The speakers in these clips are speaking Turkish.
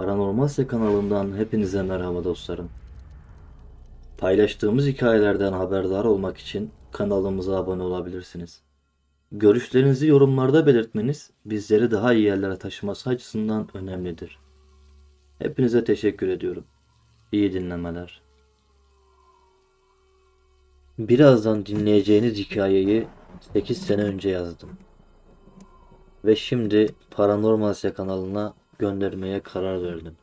Paranormalse kanalından hepinize merhaba dostlarım. Paylaştığımız hikayelerden haberdar olmak için kanalımıza abone olabilirsiniz. Görüşlerinizi yorumlarda belirtmeniz bizleri daha iyi yerlere taşıması açısından önemlidir. Hepinize teşekkür ediyorum. İyi dinlemeler. Birazdan dinleyeceğiniz hikayeyi 8 sene önce yazdım. Ve şimdi Paranormalse kanalına göndermeye karar verdim.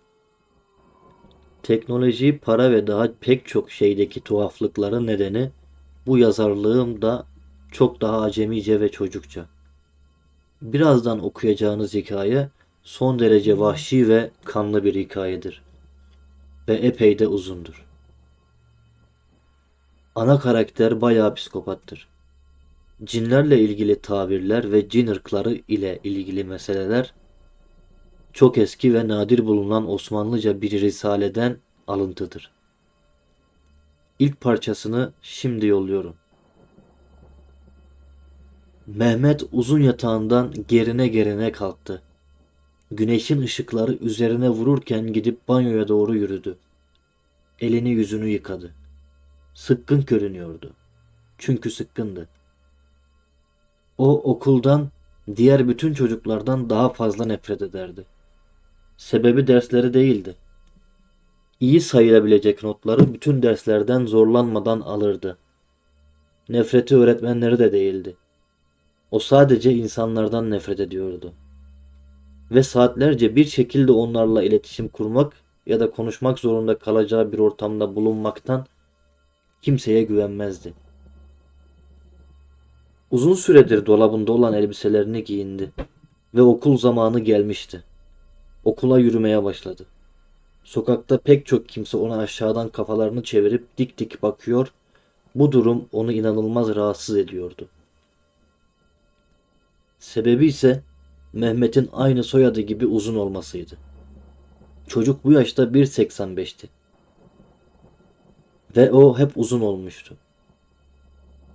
Teknoloji, para ve daha pek çok şeydeki tuhaflıkların nedeni bu yazarlığım da çok daha acemice ve çocukça. Birazdan okuyacağınız hikaye son derece vahşi ve kanlı bir hikayedir. Ve epey de uzundur. Ana karakter bayağı psikopattır. Cinlerle ilgili tabirler ve cin ırkları ile ilgili meseleler çok eski ve nadir bulunan Osmanlıca bir risaleden alıntıdır. İlk parçasını şimdi yolluyorum. Mehmet uzun yatağından gerine gerine kalktı. Güneşin ışıkları üzerine vururken gidip banyoya doğru yürüdü. Elini yüzünü yıkadı. Sıkkın görünüyordu. Çünkü sıkkındı. O okuldan diğer bütün çocuklardan daha fazla nefret ederdi. Sebebi dersleri değildi. İyi sayılabilecek notları bütün derslerden zorlanmadan alırdı. Nefreti öğretmenleri de değildi. O sadece insanlardan nefret ediyordu. Ve saatlerce bir şekilde onlarla iletişim kurmak ya da konuşmak zorunda kalacağı bir ortamda bulunmaktan kimseye güvenmezdi. Uzun süredir dolabında olan elbiselerini giyindi ve okul zamanı gelmişti. Okula yürümeye başladı. Sokakta pek çok kimse ona aşağıdan kafalarını çevirip dik dik bakıyor. Bu durum onu inanılmaz rahatsız ediyordu. Sebebi ise Mehmet'in aynı soyadı gibi uzun olmasıydı. Çocuk bu yaşta 1.85'ti. Ve o hep uzun olmuştu.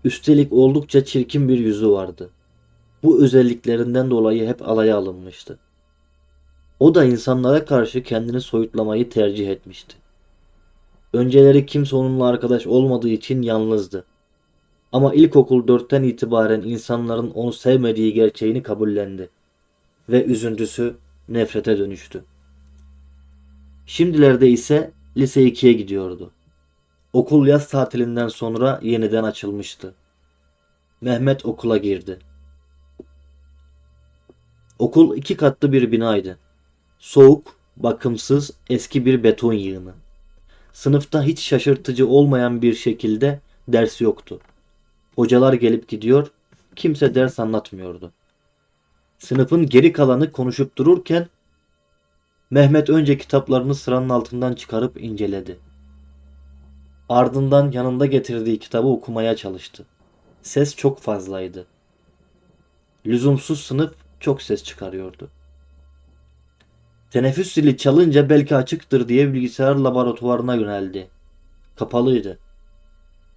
Üstelik oldukça çirkin bir yüzü vardı. Bu özelliklerinden dolayı hep alaya alınmıştı. O da insanlara karşı kendini soyutlamayı tercih etmişti. Önceleri kimse onunla arkadaş olmadığı için yalnızdı. Ama ilkokul dörtten itibaren insanların onu sevmediği gerçeğini kabullendi. Ve üzüntüsü nefrete dönüştü. Şimdilerde ise lise 2'ye gidiyordu. Okul yaz tatilinden sonra yeniden açılmıştı. Mehmet okula girdi. Okul iki katlı bir binaydı. Soğuk, bakımsız, eski bir beton yığını. Sınıfta hiç şaşırtıcı olmayan bir şekilde ders yoktu. Hocalar gelip gidiyor, kimse ders anlatmıyordu. Sınıfın geri kalanı konuşup dururken Mehmet önce kitaplarını sıranın altından çıkarıp inceledi. Ardından yanında getirdiği kitabı okumaya çalıştı. Ses çok fazlaydı. Lüzumsuz sınıf çok ses çıkarıyordu. Teneffüs zili çalınca belki açıktır diye bilgisayar laboratuvarına yöneldi. Kapalıydı.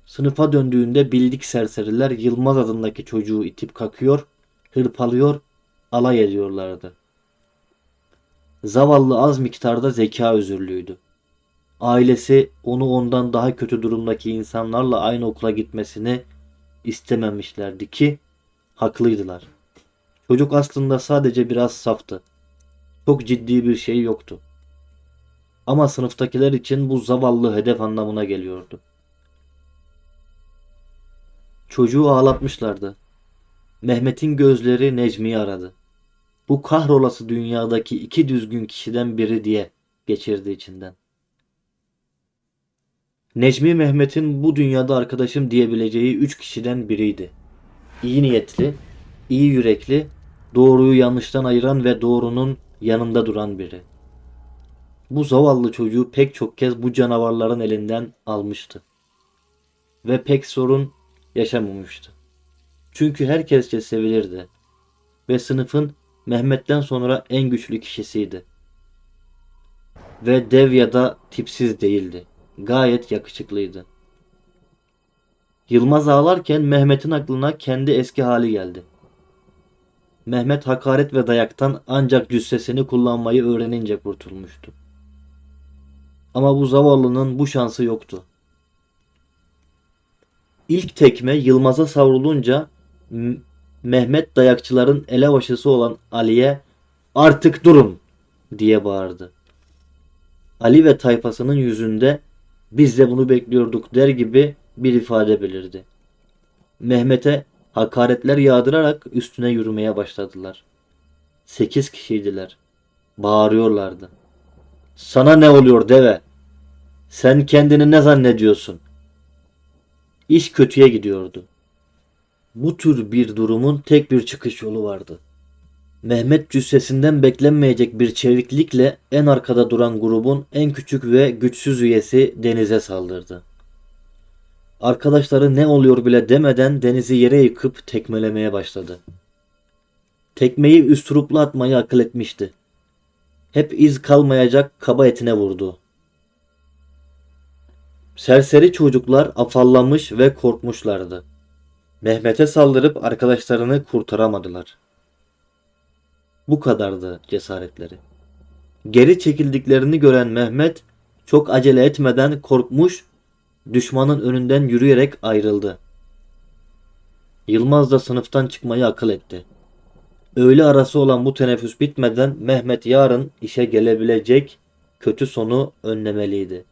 Sınıfa döndüğünde bildik serseriler Yılmaz adındaki çocuğu itip kakıyor, hırpalıyor, alay ediyorlardı. Zavallı az miktarda zeka özürlüydü. Ailesi onu ondan daha kötü durumdaki insanlarla aynı okula gitmesini istememişlerdi ki haklıydılar. Çocuk aslında sadece biraz saftı. Çok ciddi bir şey yoktu. Ama sınıftakiler için bu zavallı hedef anlamına geliyordu. Çocuğu ağlatmışlardı. Mehmet'in gözleri Necmi'yi aradı. Bu kahrolası dünyadaki iki düzgün kişiden biri diye geçirdi içinden. Necmi Mehmet'in bu dünyada arkadaşım diyebileceği üç kişiden biriydi. İyi niyetli, iyi yürekli, doğruyu yanlıştan ayıran ve doğrunun yanında duran biri. Bu zavallı çocuğu pek çok kez bu canavarların elinden almıştı. Ve pek sorun yaşamamıştı. Çünkü herkesçe sevilirdi. Ve sınıfın Mehmet'ten sonra en güçlü kişisiydi. Ve dev ya da tipsiz değildi. Gayet yakışıklıydı. Yılmaz ağlarken Mehmet'in aklına kendi eski hali geldi. Mehmet hakaret ve dayaktan ancak cüssesini kullanmayı öğrenince kurtulmuştu. Ama bu zavallının bu şansı yoktu. İlk tekme Yılmaz'a savrulunca Mehmet dayakçıların elebaşısı olan Ali'ye artık durun diye bağırdı. Ali ve tayfasının yüzünde biz de bunu bekliyorduk der gibi bir ifade belirdi. Mehmet'e hakaretler yağdırarak üstüne yürümeye başladılar. Sekiz kişiydiler. Bağırıyorlardı. Sana ne oluyor deve? Sen kendini ne zannediyorsun? İş kötüye gidiyordu. Bu tür bir durumun tek bir çıkış yolu vardı. Mehmet cüssesinden beklenmeyecek bir çeviklikle en arkada duran grubun en küçük ve güçsüz üyesi Deniz'e saldırdı. Arkadaşları ne oluyor bile demeden Deniz'i yere yıkıp tekmelemeye başladı. Tekmeyi üstruplu atmayı akıl etmişti. Hep iz kalmayacak kaba etine vurdu. Serseri çocuklar afallamış ve korkmuşlardı. Mehmet'e saldırıp arkadaşlarını kurtaramadılar. Bu kadardı cesaretleri. Geri çekildiklerini gören Mehmet çok acele etmeden korkmuş, düşmanın önünden yürüyerek ayrıldı. Yılmaz da sınıftan çıkmayı akıl etti. Öğle arası olan bu teneffüs bitmeden Mehmet yarın işe gelebilecek kötü sonu önlemeliydi.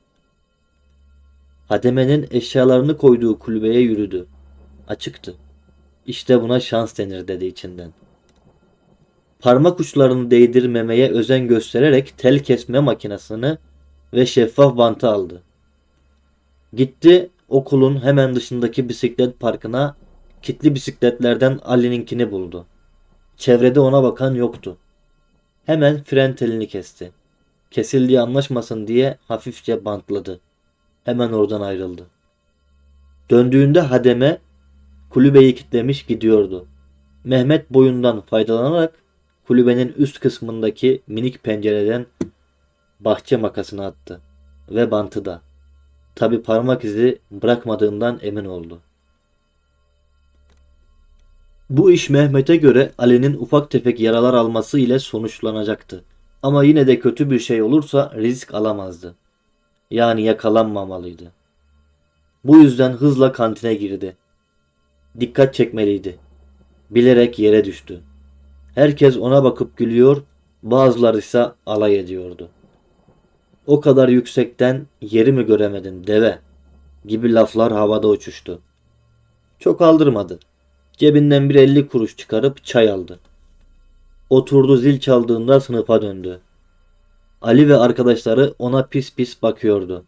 Hademe'nin eşyalarını koyduğu kulübeye yürüdü. Açıktı. İşte buna şans denir dedi içinden. Parmak uçlarını değdirmemeye özen göstererek tel kesme makinesini ve şeffaf bantı aldı. Gitti okulun hemen dışındaki bisiklet parkına kitli bisikletlerden Ali'ninkini buldu. Çevrede ona bakan yoktu. Hemen fren telini kesti. Kesildiği anlaşmasın diye hafifçe bantladı. Hemen oradan ayrıldı. Döndüğünde hademe kulübeyi kitlemiş gidiyordu. Mehmet boyundan faydalanarak kulübenin üst kısmındaki minik pencereden bahçe makasını attı ve bantı da. Tabi parmak izi bırakmadığından emin oldu. Bu iş Mehmet'e göre Ali'nin ufak tefek yaralar alması ile sonuçlanacaktı. Ama yine de kötü bir şey olursa risk alamazdı. Yani yakalanmamalıydı. Bu yüzden hızla kantine girdi. Dikkat çekmeliydi. Bilerek yere düştü. Herkes ona bakıp gülüyor, bazıları ise alay ediyordu. O kadar yüksekten yeri mi göremedin deve gibi laflar havada uçuştu. Çok aldırmadı. Cebinden bir elli kuruş çıkarıp çay aldı. Oturdu zil çaldığında sınıfa döndü. Ali ve arkadaşları ona pis pis bakıyordu.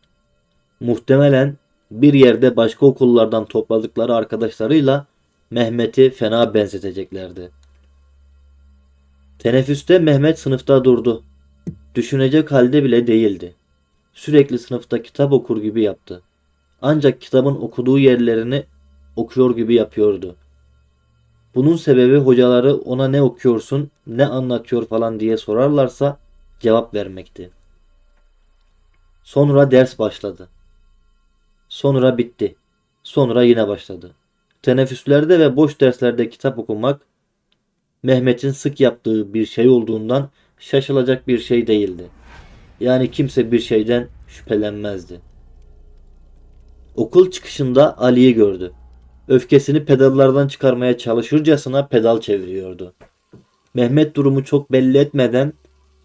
Muhtemelen bir yerde başka okullardan topladıkları arkadaşlarıyla Mehmet'i fena benzeteceklerdi. Teneffüste Mehmet sınıfta durdu. Düşünecek halde bile değildi. Sürekli sınıfta kitap okur gibi yaptı. Ancak kitabın okuduğu yerlerini okuyor gibi yapıyordu. Bunun sebebi hocaları ona ne okuyorsun, ne anlatıyor falan diye sorarlarsa cevap vermekti. Sonra ders başladı. Sonra bitti. Sonra yine başladı. Teneffüslerde ve boş derslerde kitap okumak Mehmet'in sık yaptığı bir şey olduğundan şaşılacak bir şey değildi. Yani kimse bir şeyden şüphelenmezdi. Okul çıkışında Ali'yi gördü. Öfkesini pedallardan çıkarmaya çalışırcasına pedal çeviriyordu. Mehmet durumu çok belli etmeden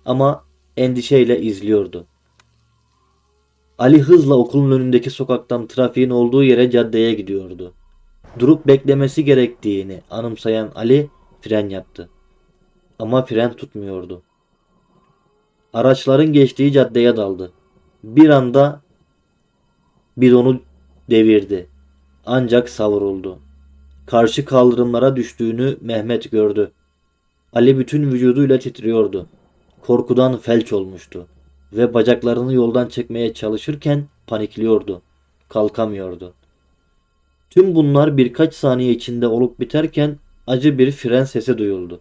ama endişeyle izliyordu. Ali hızla okulun önündeki sokaktan trafiğin olduğu yere caddeye gidiyordu. Durup beklemesi gerektiğini anımsayan Ali fren yaptı. Ama fren tutmuyordu. Araçların geçtiği caddeye daldı. Bir anda bidonu devirdi. Ancak savruldu. Karşı kaldırımlara düştüğünü Mehmet gördü. Ali bütün vücuduyla titriyordu. Korkudan felç olmuştu ve bacaklarını yoldan çekmeye çalışırken panikliyordu. Kalkamıyordu. Tüm bunlar birkaç saniye içinde olup biterken acı bir fren sesi duyuldu.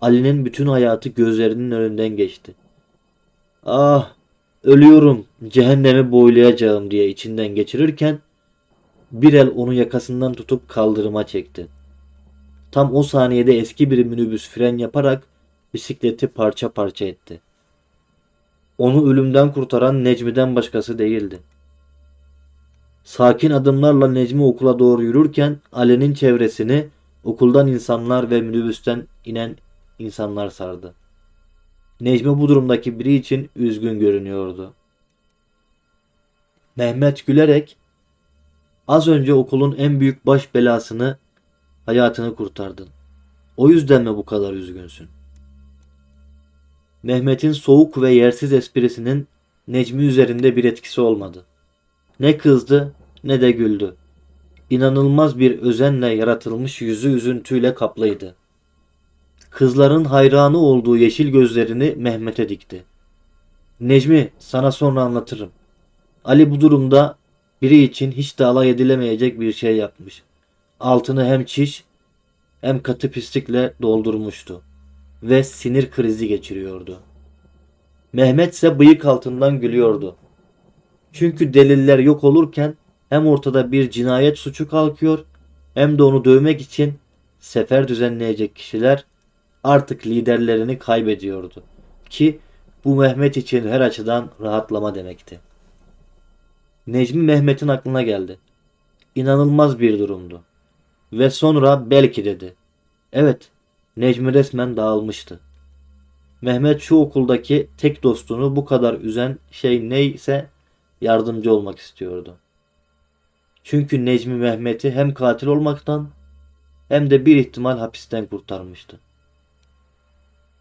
Ali'nin bütün hayatı gözlerinin önünden geçti. Ah, ölüyorum, cehennemi boylayacağım diye içinden geçirirken bir el onu yakasından tutup kaldırıma çekti. Tam o saniyede eski bir minibüs fren yaparak bisikleti parça parça etti. Onu ölümden kurtaran Necmi'den başkası değildi. Sakin adımlarla Necmi okula doğru yürürken Ali'nin çevresini okuldan insanlar ve minibüsten inen insanlar sardı. Necmi bu durumdaki biri için üzgün görünüyordu. Mehmet gülerek az önce okulun en büyük baş belasını hayatını kurtardın. O yüzden mi bu kadar üzgünsün? Mehmet'in soğuk ve yersiz esprisinin Necmi üzerinde bir etkisi olmadı. Ne kızdı ne de güldü. İnanılmaz bir özenle yaratılmış yüzü üzüntüyle kaplıydı. Kızların hayranı olduğu yeşil gözlerini Mehmet'e dikti. Necmi sana sonra anlatırım. Ali bu durumda biri için hiç de alay edilemeyecek bir şey yapmış. Altını hem çiş hem katı pislikle doldurmuştu ve sinir krizi geçiriyordu. Mehmet ise bıyık altından gülüyordu. Çünkü deliller yok olurken hem ortada bir cinayet suçu kalkıyor hem de onu dövmek için sefer düzenleyecek kişiler artık liderlerini kaybediyordu. Ki bu Mehmet için her açıdan rahatlama demekti. Necmi Mehmet'in aklına geldi. İnanılmaz bir durumdu. Ve sonra belki dedi. Evet, Necmi resmen dağılmıştı. Mehmet şu okuldaki tek dostunu bu kadar üzen şey neyse yardımcı olmak istiyordu. Çünkü Necmi Mehmet'i hem katil olmaktan hem de bir ihtimal hapisten kurtarmıştı.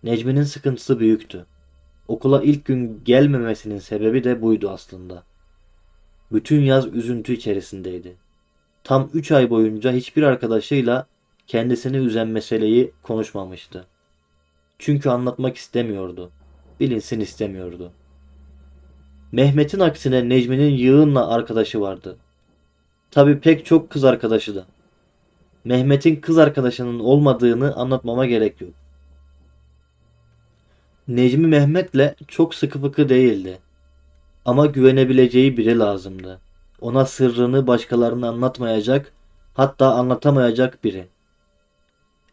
Necmi'nin sıkıntısı büyüktü. Okula ilk gün gelmemesinin sebebi de buydu aslında. Bütün yaz üzüntü içerisindeydi. Tam 3 ay boyunca hiçbir arkadaşıyla kendisini üzen meseleyi konuşmamıştı. Çünkü anlatmak istemiyordu. Bilinsin istemiyordu. Mehmet'in aksine Necmi'nin yığınla arkadaşı vardı. Tabi pek çok kız arkadaşı da. Mehmet'in kız arkadaşının olmadığını anlatmama gerek yok. Necmi Mehmet'le çok sıkı fıkı değildi. Ama güvenebileceği biri lazımdı. Ona sırrını başkalarına anlatmayacak, hatta anlatamayacak biri.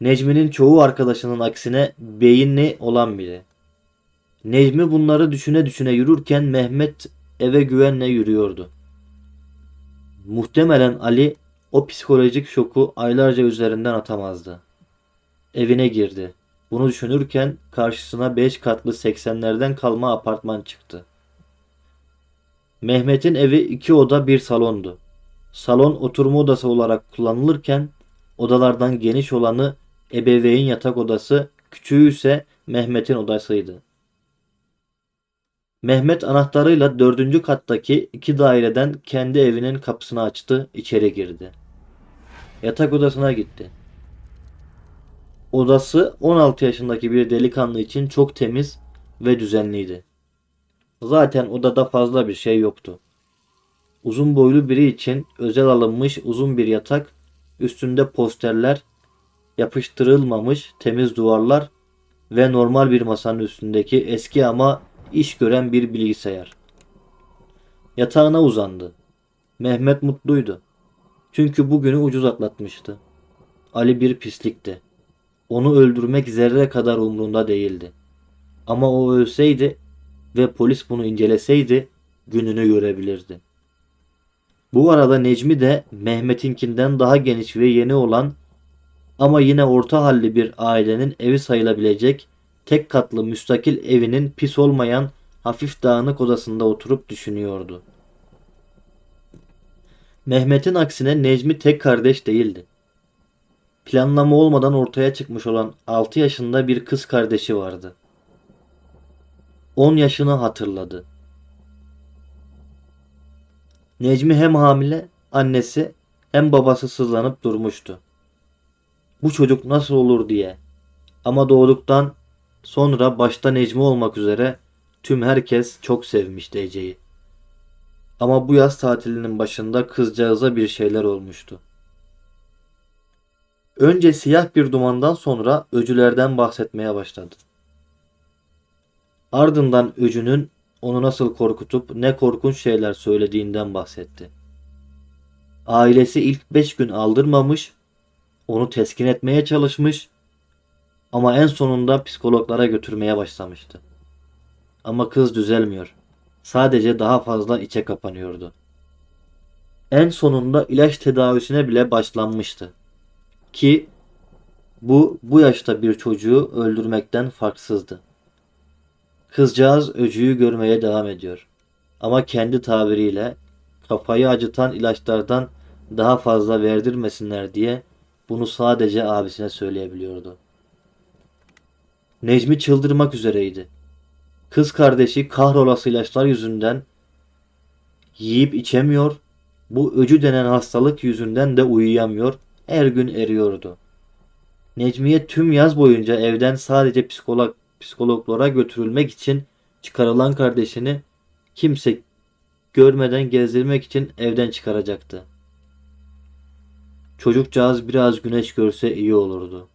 Necmi'nin çoğu arkadaşının aksine beyinli olan biri. Necmi bunları düşüne düşüne yürürken Mehmet eve güvenle yürüyordu. Muhtemelen Ali o psikolojik şoku aylarca üzerinden atamazdı. Evine girdi. Bunu düşünürken karşısına 5 katlı 80'lerden kalma apartman çıktı. Mehmet'in evi iki oda bir salondu. Salon oturma odası olarak kullanılırken odalardan geniş olanı ebeveyn yatak odası, küçüğü ise Mehmet'in odasıydı. Mehmet anahtarıyla dördüncü kattaki iki daireden kendi evinin kapısını açtı, içeri girdi. Yatak odasına gitti. Odası 16 yaşındaki bir delikanlı için çok temiz ve düzenliydi. Zaten odada fazla bir şey yoktu. Uzun boylu biri için özel alınmış uzun bir yatak, üstünde posterler, yapıştırılmamış temiz duvarlar ve normal bir masanın üstündeki eski ama iş gören bir bilgisayar. Yatağına uzandı. Mehmet mutluydu. Çünkü bugünü ucuz atlatmıştı. Ali bir pislikti. Onu öldürmek zerre kadar umrunda değildi. Ama o ölseydi ve polis bunu inceleseydi gününü görebilirdi. Bu arada Necmi de Mehmet'inkinden daha geniş ve yeni olan ama yine orta halli bir ailenin evi sayılabilecek tek katlı müstakil evinin pis olmayan hafif dağınık odasında oturup düşünüyordu. Mehmet'in aksine Necmi tek kardeş değildi. Planlama olmadan ortaya çıkmış olan 6 yaşında bir kız kardeşi vardı. 10 yaşını hatırladı. Necmi hem hamile, annesi hem babası sızlanıp durmuştu. Bu çocuk nasıl olur diye. Ama doğduktan sonra başta Necmi olmak üzere tüm herkes çok sevmişti Ece'yi. Ama bu yaz tatilinin başında kızcağıza bir şeyler olmuştu. Önce siyah bir dumandan sonra öcülerden bahsetmeye başladı. Ardından öcünün onu nasıl korkutup ne korkunç şeyler söylediğinden bahsetti. Ailesi ilk beş gün aldırmamış Onu teskin etmeye çalışmış ama en sonunda psikologlara götürmeye başlamıştı. Ama kız düzelmiyor. Sadece daha fazla içe kapanıyordu. En sonunda ilaç tedavisine bile başlanmıştı. Ki bu bu yaşta bir çocuğu öldürmekten farksızdı. Kızcağız öcüyü görmeye devam ediyor. Ama kendi tabiriyle kafayı acıtan ilaçlardan daha fazla verdirmesinler diye bunu sadece abisine söyleyebiliyordu. Necmi çıldırmak üzereydi. Kız kardeşi kahrolası ilaçlar yüzünden yiyip içemiyor, bu öcü denen hastalık yüzünden de uyuyamıyor, her gün eriyordu. Necmiye tüm yaz boyunca evden sadece psikolog, psikologlara götürülmek için çıkarılan kardeşini kimse görmeden gezdirmek için evden çıkaracaktı. Çocukcağız biraz güneş görse iyi olurdu.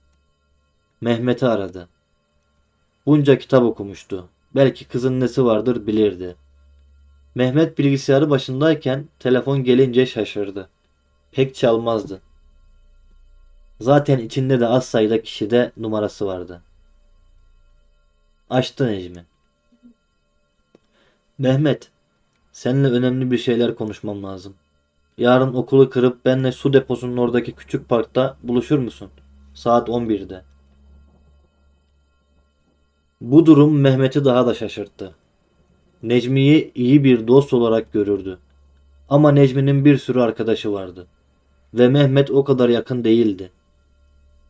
Mehmet'i aradı. Bunca kitap okumuştu. Belki kızın nesi vardır bilirdi. Mehmet bilgisayarı başındayken telefon gelince şaşırdı. Pek çalmazdı. Zaten içinde de az sayıda kişide numarası vardı. Açtı Necmi. Mehmet, seninle önemli bir şeyler konuşmam lazım. Yarın okulu kırıp benle su deposunun oradaki küçük parkta buluşur musun? Saat 11'de. Bu durum Mehmet'i daha da şaşırttı. Necmi'yi iyi bir dost olarak görürdü. Ama Necmi'nin bir sürü arkadaşı vardı. Ve Mehmet o kadar yakın değildi.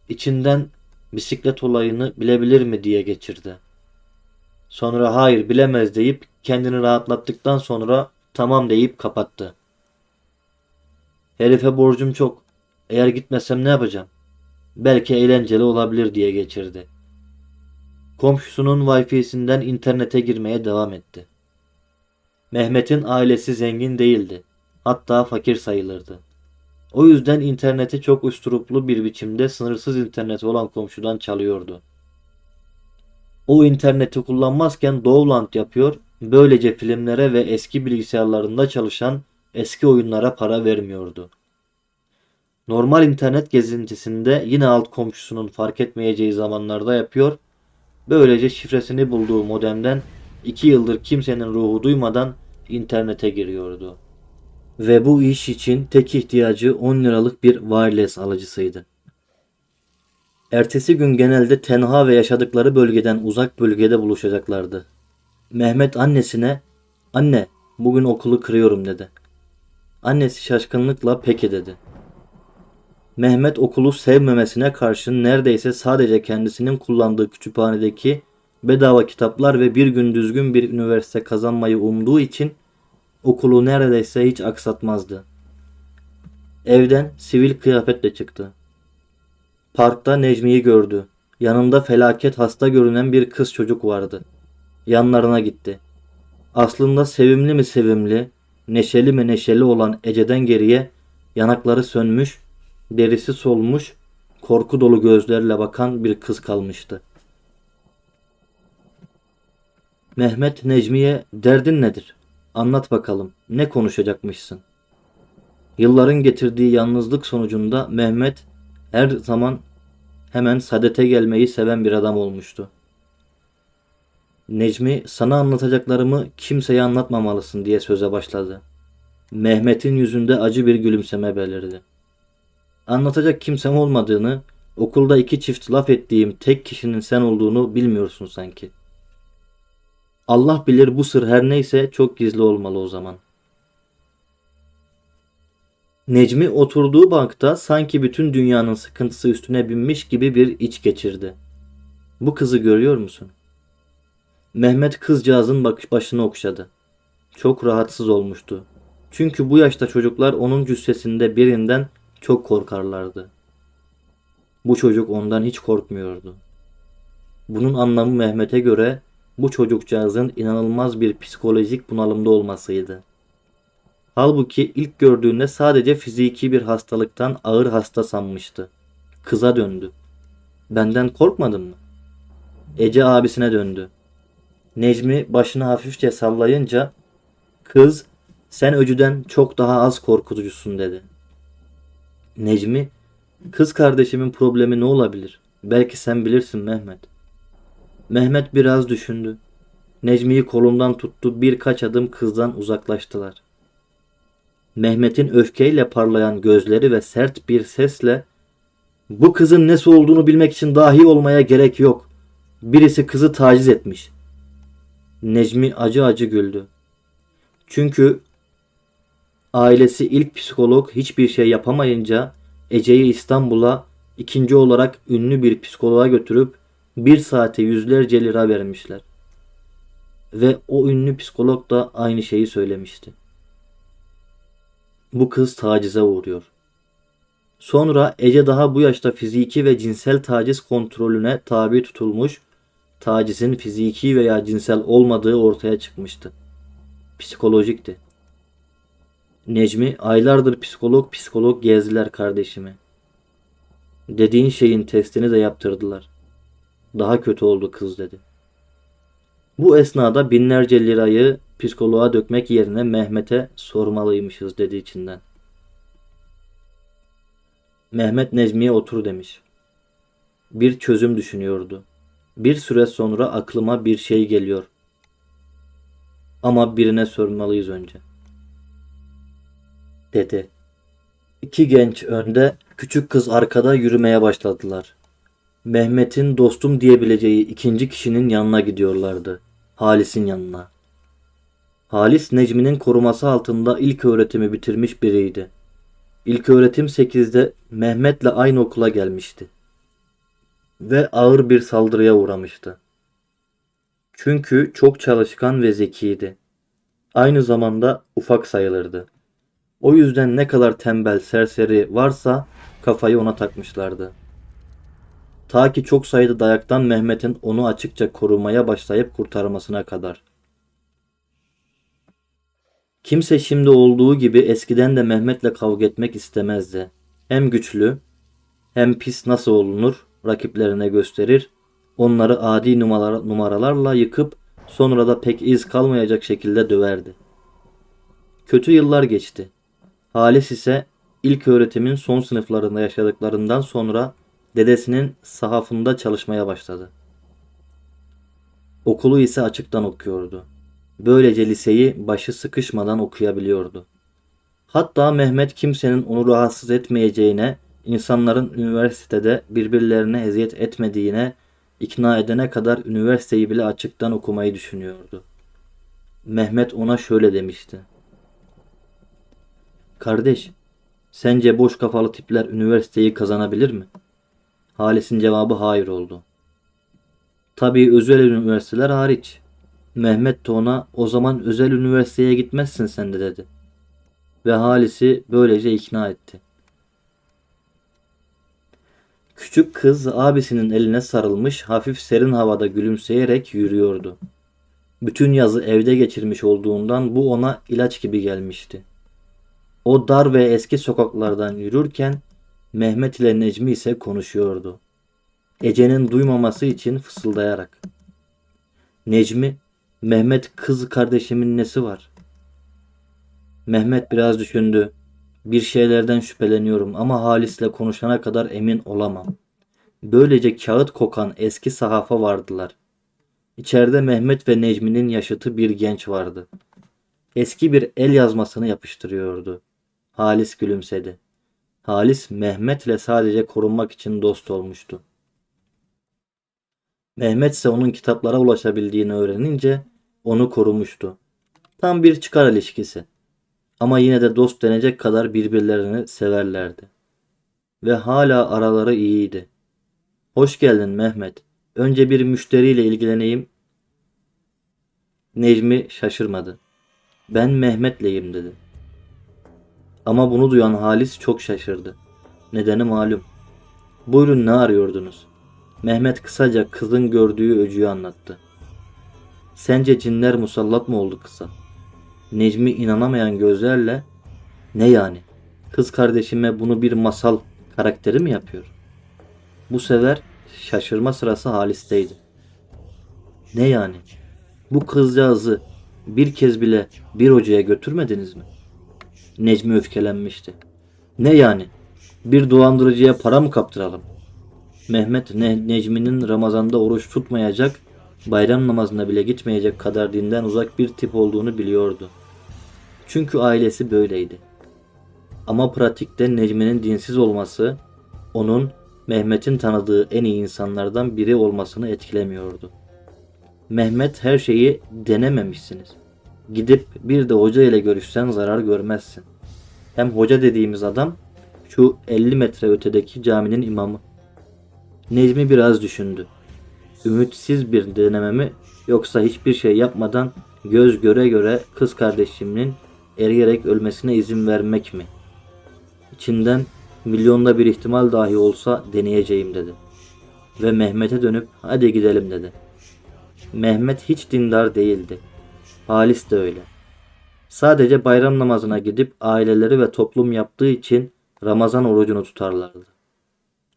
İçinden bisiklet olayını bilebilir mi diye geçirdi. Sonra hayır bilemez deyip kendini rahatlattıktan sonra tamam deyip kapattı. Herife borcum çok. Eğer gitmesem ne yapacağım? Belki eğlenceli olabilir diye geçirdi. Komşusunun Wi-Fi'sinden internete girmeye devam etti. Mehmet'in ailesi zengin değildi. Hatta fakir sayılırdı. O yüzden interneti çok usturuplu bir biçimde sınırsız interneti olan komşudan çalıyordu. O interneti kullanmazken Dowland yapıyor, böylece filmlere ve eski bilgisayarlarında çalışan eski oyunlara para vermiyordu. Normal internet gezintisinde yine alt komşusunun fark etmeyeceği zamanlarda yapıyor, böylece şifresini bulduğu modemden 2 yıldır kimsenin ruhu duymadan internete giriyordu. Ve bu iş için tek ihtiyacı 10 liralık bir wireless alıcısıydı. Ertesi gün genelde tenha ve yaşadıkları bölgeden uzak bölgede buluşacaklardı. Mehmet annesine "Anne, bugün okulu kırıyorum." dedi. Annesi şaşkınlıkla "Peki." dedi. Mehmet okulu sevmemesine karşın neredeyse sadece kendisinin kullandığı kütüphanedeki bedava kitaplar ve bir gün düzgün bir üniversite kazanmayı umduğu için okulu neredeyse hiç aksatmazdı. Evden sivil kıyafetle çıktı. Parkta Necmi'yi gördü. Yanında felaket hasta görünen bir kız çocuk vardı. Yanlarına gitti. Aslında sevimli mi sevimli, neşeli mi neşeli olan Ece'den geriye yanakları sönmüş, derisi solmuş, korku dolu gözlerle bakan bir kız kalmıştı. Mehmet Necmi'ye derdin nedir? Anlat bakalım ne konuşacakmışsın? Yılların getirdiği yalnızlık sonucunda Mehmet her zaman hemen sadete gelmeyi seven bir adam olmuştu. Necmi sana anlatacaklarımı kimseye anlatmamalısın diye söze başladı. Mehmet'in yüzünde acı bir gülümseme belirdi. Anlatacak kimsem olmadığını, okulda iki çift laf ettiğim tek kişinin sen olduğunu bilmiyorsun sanki. Allah bilir bu sır her neyse çok gizli olmalı o zaman. Necmi oturduğu bankta sanki bütün dünyanın sıkıntısı üstüne binmiş gibi bir iç geçirdi. Bu kızı görüyor musun? Mehmet kızcağızın başını okşadı. Çok rahatsız olmuştu. Çünkü bu yaşta çocuklar onun cüssesinde birinden çok korkarlardı. Bu çocuk ondan hiç korkmuyordu. Bunun anlamı Mehmet'e göre bu çocukcağızın inanılmaz bir psikolojik bunalımda olmasıydı. Halbuki ilk gördüğünde sadece fiziki bir hastalıktan ağır hasta sanmıştı. Kıza döndü. Benden korkmadın mı? Ece abisine döndü. Necmi başını hafifçe sallayınca kız sen öcüden çok daha az korkutucusun dedi. Necmi Kız kardeşimin problemi ne olabilir? Belki sen bilirsin Mehmet. Mehmet biraz düşündü. Necmi'yi kolundan tuttu birkaç adım kızdan uzaklaştılar. Mehmet'in öfkeyle parlayan gözleri ve sert bir sesle bu kızın nesi olduğunu bilmek için dahi olmaya gerek yok. Birisi kızı taciz etmiş. Necmi acı acı güldü. Çünkü ailesi ilk psikolog hiçbir şey yapamayınca Ece'yi İstanbul'a ikinci olarak ünlü bir psikoloğa götürüp bir saate yüzlerce lira vermişler. Ve o ünlü psikolog da aynı şeyi söylemişti. Bu kız tacize uğruyor. Sonra Ece daha bu yaşta fiziki ve cinsel taciz kontrolüne tabi tutulmuş, tacizin fiziki veya cinsel olmadığı ortaya çıkmıştı. Psikolojikti. Necmi aylardır psikolog psikolog gezdiler kardeşimi. Dediğin şeyin testini de yaptırdılar. Daha kötü oldu kız dedi. Bu esnada binlerce lirayı psikoloğa dökmek yerine Mehmet'e sormalıymışız dedi içinden. Mehmet Necmi'ye otur demiş. Bir çözüm düşünüyordu. Bir süre sonra aklıma bir şey geliyor. Ama birine sormalıyız önce. Dedi. İki genç önde, küçük kız arkada yürümeye başladılar. Mehmet'in dostum diyebileceği ikinci kişinin yanına gidiyorlardı. Halis'in yanına. Halis Necmi'nin koruması altında ilk öğretimi bitirmiş biriydi. İlk öğretim 8'de Mehmet'le aynı okula gelmişti. Ve ağır bir saldırıya uğramıştı. Çünkü çok çalışkan ve zekiydi. Aynı zamanda ufak sayılırdı. O yüzden ne kadar tembel, serseri varsa kafayı ona takmışlardı. Ta ki çok sayıda dayaktan Mehmet'in onu açıkça korumaya başlayıp kurtarmasına kadar. Kimse şimdi olduğu gibi eskiden de Mehmet'le kavga etmek istemezdi. Hem güçlü hem pis nasıl olunur rakiplerine gösterir. Onları adi numaralar, numaralarla yıkıp sonra da pek iz kalmayacak şekilde döverdi. Kötü yıllar geçti. Halis ise ilk öğretimin son sınıflarında yaşadıklarından sonra dedesinin sahafında çalışmaya başladı. Okulu ise açıktan okuyordu. Böylece liseyi başı sıkışmadan okuyabiliyordu. Hatta Mehmet kimsenin onu rahatsız etmeyeceğine, insanların üniversitede birbirlerine eziyet etmediğine ikna edene kadar üniversiteyi bile açıktan okumayı düşünüyordu. Mehmet ona şöyle demişti. Kardeş, sence boş kafalı tipler üniversiteyi kazanabilir mi? Halis'in cevabı hayır oldu. Tabii özel üniversiteler hariç. Mehmet de ona o zaman özel üniversiteye gitmezsin sen de dedi. Ve Halis'i böylece ikna etti. Küçük kız abisinin eline sarılmış hafif serin havada gülümseyerek yürüyordu. Bütün yazı evde geçirmiş olduğundan bu ona ilaç gibi gelmişti. O dar ve eski sokaklardan yürürken Mehmet ile Necmi ise konuşuyordu. Ece'nin duymaması için fısıldayarak. Necmi, Mehmet kız kardeşimin nesi var? Mehmet biraz düşündü. Bir şeylerden şüpheleniyorum ama Halis'le konuşana kadar emin olamam. Böylece kağıt kokan eski sahafa vardılar. İçeride Mehmet ve Necmi'nin yaşıtı bir genç vardı. Eski bir el yazmasını yapıştırıyordu. Halis gülümsedi. Halis Mehmet'le sadece korunmak için dost olmuştu. Mehmet ise onun kitaplara ulaşabildiğini öğrenince onu korumuştu. Tam bir çıkar ilişkisi. Ama yine de dost denecek kadar birbirlerini severlerdi. Ve hala araları iyiydi. Hoş geldin Mehmet. Önce bir müşteriyle ilgileneyim. Necmi şaşırmadı. Ben Mehmet'leyim dedi. Ama bunu duyan Halis çok şaşırdı. Nedeni malum. Buyurun ne arıyordunuz? Mehmet kısaca kızın gördüğü öcüyü anlattı. Sence cinler musallat mı oldu kıza? Necmi inanamayan gözlerle ne yani? Kız kardeşime bunu bir masal karakteri mi yapıyor? Bu sefer şaşırma sırası Halis'teydi. Ne yani? Bu kızcağızı bir kez bile bir hocaya götürmediniz mi? Necmi öfkelenmişti. Ne yani? Bir dolandırıcıya para mı kaptıralım? Mehmet Ne- Necmi'nin Ramazan'da oruç tutmayacak, bayram namazına bile gitmeyecek kadar dinden uzak bir tip olduğunu biliyordu. Çünkü ailesi böyleydi. Ama pratikte Necmi'nin dinsiz olması, onun Mehmet'in tanıdığı en iyi insanlardan biri olmasını etkilemiyordu. Mehmet her şeyi denememişsiniz. Gidip bir de hoca ile görüşsen zarar görmezsin. Hem hoca dediğimiz adam şu 50 metre ötedeki caminin imamı. Necmi biraz düşündü. Ümitsiz bir deneme mi yoksa hiçbir şey yapmadan göz göre göre kız kardeşimin eriyerek ölmesine izin vermek mi? İçinden milyonda bir ihtimal dahi olsa deneyeceğim dedi. Ve Mehmet'e dönüp hadi gidelim dedi. Mehmet hiç dindar değildi. Halis de öyle. Sadece bayram namazına gidip aileleri ve toplum yaptığı için Ramazan orucunu tutarlardı.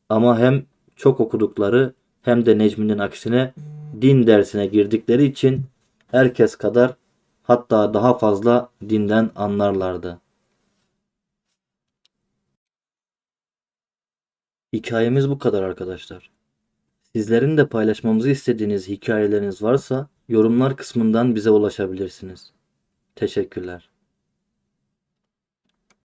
Ama hem çok okudukları hem de Necmi'nin aksine din dersine girdikleri için herkes kadar hatta daha fazla dinden anlarlardı. Hikayemiz bu kadar arkadaşlar. Sizlerin de paylaşmamızı istediğiniz hikayeleriniz varsa yorumlar kısmından bize ulaşabilirsiniz. Teşekkürler.